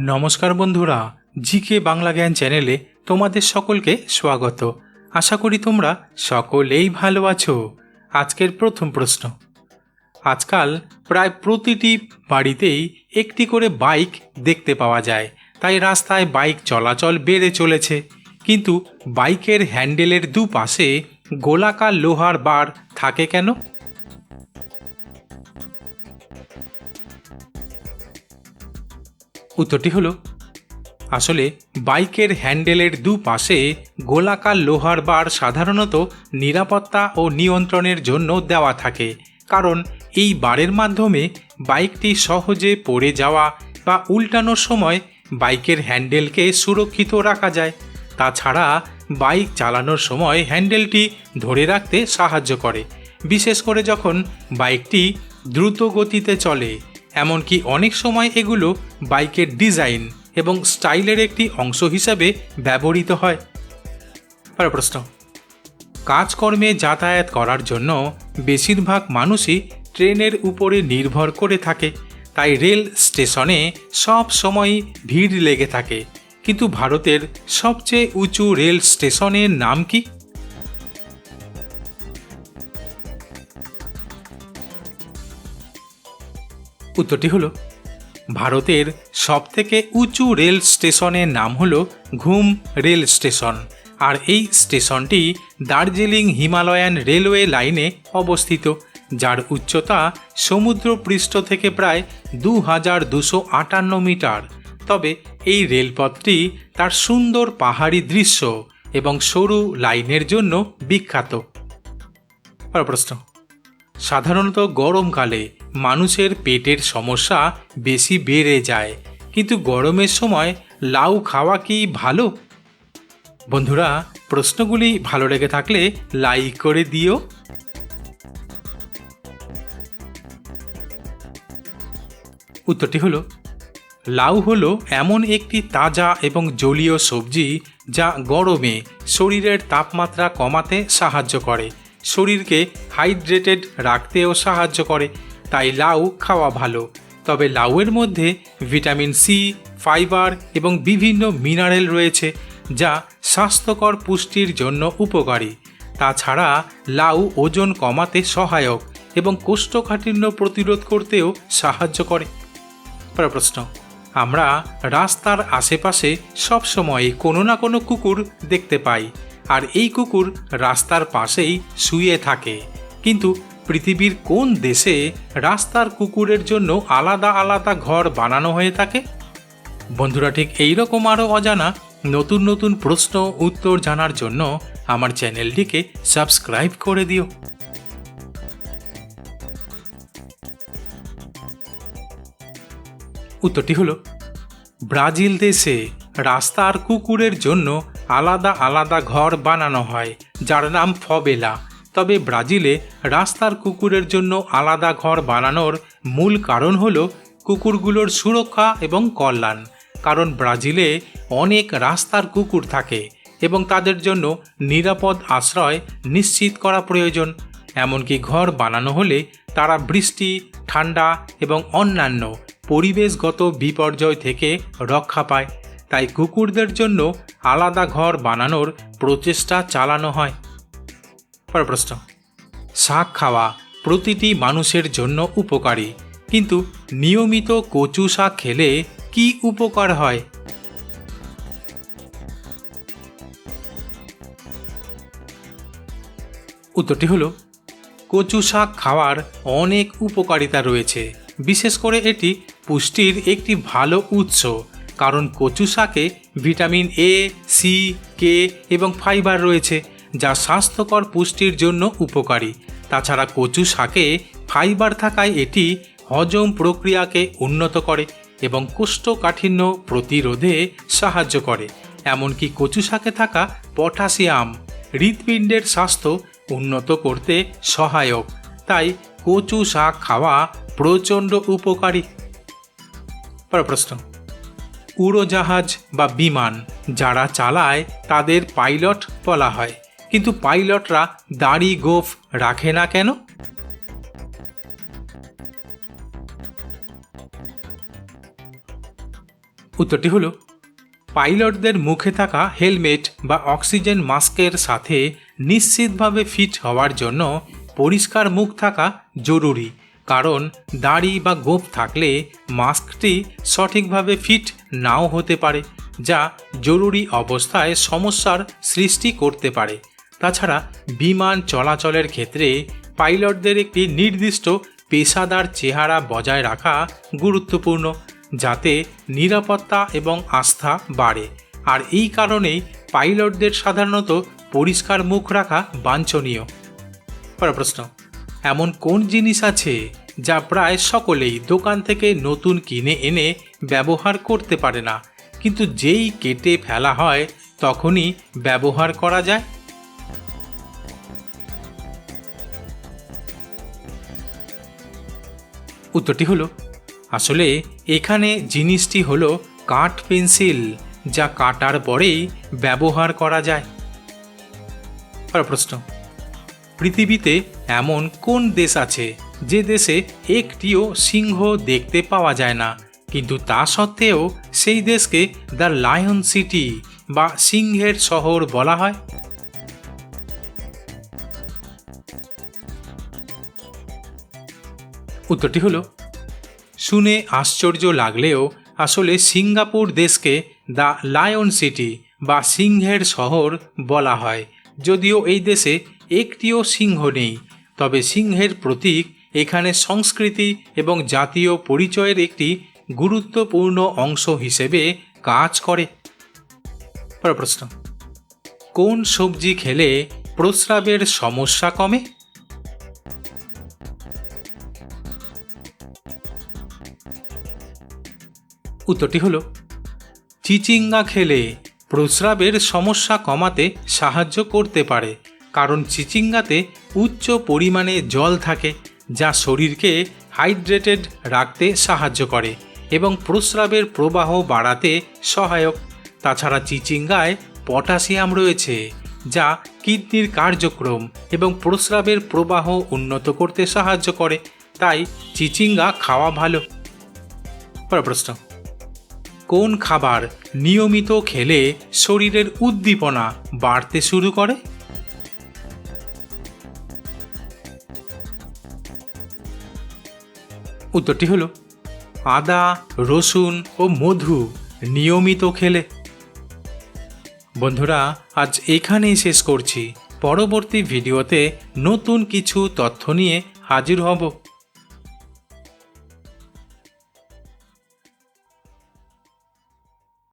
নমস্কার বন্ধুরা, জিকে বাংলা জ্ঞান চ্যানেলে তোমাদের সকলকে স্বাগত। আশা করি তোমরা সকলেই ভালো আছো। আজকের প্রথম প্রশ্ন। আজকাল প্রায় প্রতিটি বাড়িতেই একটি করে বাইক দেখতে পাওয়া যায়। তাই রাস্তায় বাইক চলাচল বেড়ে চলেছে। কিন্তু বাইকের হ্যান্ডেলের দুপাশে গোলাকার লোহার বার থাকে কেন? উত্তরটি হলো, আসলে বাইকের হ্যান্ডেলের দুপাশে গোলাকার লোহার বার সাধারণত নিরাপত্তা ও নিয়ন্ত্রণের জন্য দেওয়া থাকে, কারণ এই বারের মাধ্যমে বাইকটি সহজে পড়ে যাওয়া বা উল্টানোর সময় বাইকের হ্যান্ডেলকে সুরক্ষিত রাখা যায়। তাছাড়া বাইক চালানোর সময় হ্যান্ডেলটি ধরে রাখতে সাহায্য করে, বিশেষ করে যখন বাইকটি দ্রুত গতিতে চলে। এমনকি অনেক সময় এগুলো বাইকের ডিজাইন এবং স্টাইলের একটি অংশ হিসাবে ব্যবহৃত হয়। পরের প্রশ্ন। কাজকর্মে যাতায়াত করার জন্য বেশিরভাগ মানুষই ট্রেনের উপরে নির্ভর করে থাকে, তাই রেল স্টেশনে সব সময়ই ভিড় লেগে থাকে। কিন্তু ভারতের সবচেয়ে উঁচু রেল স্টেশনের নাম কি? উত্তরটি হলো, ভারতের সবথেকে উঁচু রেল স্টেশনের নাম হল ঘুম রেল স্টেশন। আর এই স্টেশনটি দার্জিলিং হিমালয়ান রেলওয়ে লাইনে অবস্থিত, যার উচ্চতা সমুদ্রপৃষ্ঠ থেকে প্রায় দু হাজার দুশো আটান্ন মিটার। তবে এই রেলপথটি তার সুন্দর পাহাড়ি দৃশ্য এবং সরু লাইনের জন্য বিখ্যাত। প্রশ্ন, সাধারণত গরমকালে মানুষের পেটের সমস্যা বেশি বেড়ে যায়। কিন্তু গরমের সময় লাউ খাওয়া কি ভালো? বন্ধুরা, প্রশ্নগুলি ভালো লেগে থাকলে লাইক করে দিও। উত্তরটি হলো, লাউ হলো এমন একটি তাজা এবং জলীয় সবজি যা গরমে শরীরের তাপমাত্রা কমাতে সাহায্য করে। শরীরকে হাইড্রেটেড রাখতেও সাহায্য করে। তাই লাউ খাওয়া ভালো। তবে লাউয়ের মধ্যে ভিটামিন সি, ফাইবার এবং বিভিন্ন মিনারেল রয়েছে, যা স্বাস্থ্যকর পুষ্টির জন্য উপকারী। তাছাড়া লাউ ওজন কমাতে সহায়ক এবং কোষ্ঠকাঠিন্য প্রতিরোধ করতেও সাহায্য করে। প্রশ্ন, আমরা রাস্তার আশেপাশে সবসময় কোনো না কোনো কুকুর দেখতে পাই, আর এই কুকুর রাস্তার পাশেই শুয়ে থাকে। কিন্তু পৃথিবীর কোন দেশে রাস্তার কুকুরের জন্য আলাদা আলাদা ঘর বানানো হয়ে থাকে? বন্ধুরা, ঠিক এইরকম আরও অজানা নতুন নতুন প্রশ্ন, উত্তর জানার জন্য আমার চ্যানেলটিকে সাবস্ক্রাইব করে দিও। উত্তরটি হলো, ব্রাজিল দেশে রাস্তার কুকুরের জন্য আলাদা আলাদা ঘর বানানো হয়, যার নাম ফবেলা। তবে ব্রাজিলে রাস্তার কুকুরের জন্য আলাদা ঘর বানানোর মূল কারণ হল কুকুরগুলোর সুরক্ষা এবং কল্যাণ। কারণ ব্রাজিলে অনেক রাস্তার কুকুর থাকে এবং তাদের জন্য নিরাপদ আশ্রয় নিশ্চিত করা প্রয়োজন। এমনকি ঘর বানানো হলে তারা বৃষ্টি, ঠান্ডা এবং অন্যান্য পরিবেশগত বিপর্যয় থেকে রক্ষা পায়। তাই কুকুরদের জন্য আলাদা ঘর বানানোর প্রচেষ্টা চালানো হয়। পরের প্রশ্ন। শাক খাওয়া প্রতিটি মানুষের জন্য উপকারী, কিন্তু নিয়মিত কচু শাক খেলে কি উপকার হয়? উত্তরটি হলো, কচু শাক খাওয়ার অনেক উপকারিতা রয়েছে। বিশেষ করে এটি পুষ্টির একটি ভালো উৎস, কারণ কচু শাকে ভিটামিন এ সি কে এবং ফাইবার রয়েছে। যা স্বাস্থ্যকর পুষ্টির জন্য উপকারী। তাছাড়া কচু শাকে ফাইবার থাকায় এটি হজম প্রক্রিয়াকে উন্নত করে এবং কোষ্ঠকাঠিন্য প্রতিরোধে সাহায্য করে। এমনকি কচু শাকে থাকা পটাশিয়াম হৃৎপিণ্ডের স্বাস্থ্য উন্নত করতে সহায়ক। তাই কচু শাক খাওয়া প্রচণ্ড উপকারী। প্রশ্ন। উড়োজাহাজ বা বিমান যারা চালায় তাদের পাইলট বলা হয়। কিন্তু পাইলটরা দাড়ি গোফ রাখে না কেন? উত্তরটি হলো, পাইলটদের মুখে থাকা হেলমেট বা অক্সিজেন মাস্কের সাথে নিশ্চিতভাবে ফিট হওয়ার জন্য পরিষ্কার মুখ থাকা জরুরি, কারণ দাড়ি বা গোপ থাকলে মাস্কটি সঠিকভাবে ফিট নাও হতে পারে, যা জরুরি অবস্থায় সমস্যার সৃষ্টি করতে পারে। তাছাড়া বিমান চলাচলের ক্ষেত্রে পাইলটদের একটি নির্দিষ্ট পেশাদার চেহারা বজায় রাখা গুরুত্বপূর্ণ, যাতে নিরাপত্তা এবং আস্থা বাড়ে। আর এই কারণেই পাইলটদের সাধারণত পরিষ্কার মুখ রাখা বাঞ্ছনীয়। পরের প্রশ্ন, এমন কোন জিনিস আছে যা প্রায় সকলেই দোকান থেকে নতুন কিনে এনে ব্যবহার করতে পারে না, কিন্তু যেই কেটে ফেলা হয় তখনই ব্যবহার করা যায়? উত্তরটি হলো, আসলে এখানে জিনিসটি হলো কাঠ পেন্সিল যা কাটার পরেই ব্যবহার করা যায়। প্রশ্ন, পৃথিবীতে এমন কোন দেশ আছে যে দেশে একটিও সিংহ দেখতে পাওয়া যায় না, কিন্তু তা সত্ত্বেও সেই দেশকে দ্য লায়ন সিটি বা সিংহের শহর বলা হয়? উত্তরটি হলো, শুনে আশ্চর্য লাগলেও আসলে সিঙ্গাপুর দেশকে দ্য লায়ন সিটি বা সিংহের শহর বলা হয়। যদিও এই দেশে একটিও সিংহ নেই, তবে সিংহের প্রতীক এখানে সংস্কৃতি এবং জাতীয় পরিচয়ের একটি গুরুত্বপূর্ণ অংশ হিসেবে কাজ করে। প্রশ্ন, কোন সবজি খেলে প্রস্রাবের সমস্যা কমে? উত্তরটি হলো, চিচিঙ্গা খেলে প্রস্রাবের সমস্যা কমাতে সাহায্য করতে পারে, কারণ চিচিঙ্গাতে উচ্চ পরিমাণে জল থাকে, যা শরীরকে হাইড্রেটেড রাখতে সাহায্য করে এবং প্রস্রাবের প্রবাহ বাড়াতে সহায়ক। তাছাড়া চিচিঙ্গায় পটাশিয়াম রয়েছে, যা কিডনির কার্যক্রম এবং প্রস্রাবের প্রবাহ উন্নত করতে সাহায্য করে, তাই চিচিঙ্গা খাওয়া ভালো। প্রশ্ন কোন খাবার নিয়মিত খেলে শরীরের উদ্দীপনা বাড়তে শুরু করে? উত্তরটি হলো আদা, রসুন ও মধু নিয়মিত খেলে। বন্ধুরা, আজ এখানেই শেষ করছি। পরবর্তী ভিডিওতে নতুন কিছু তথ্য নিয়ে হাজির হব।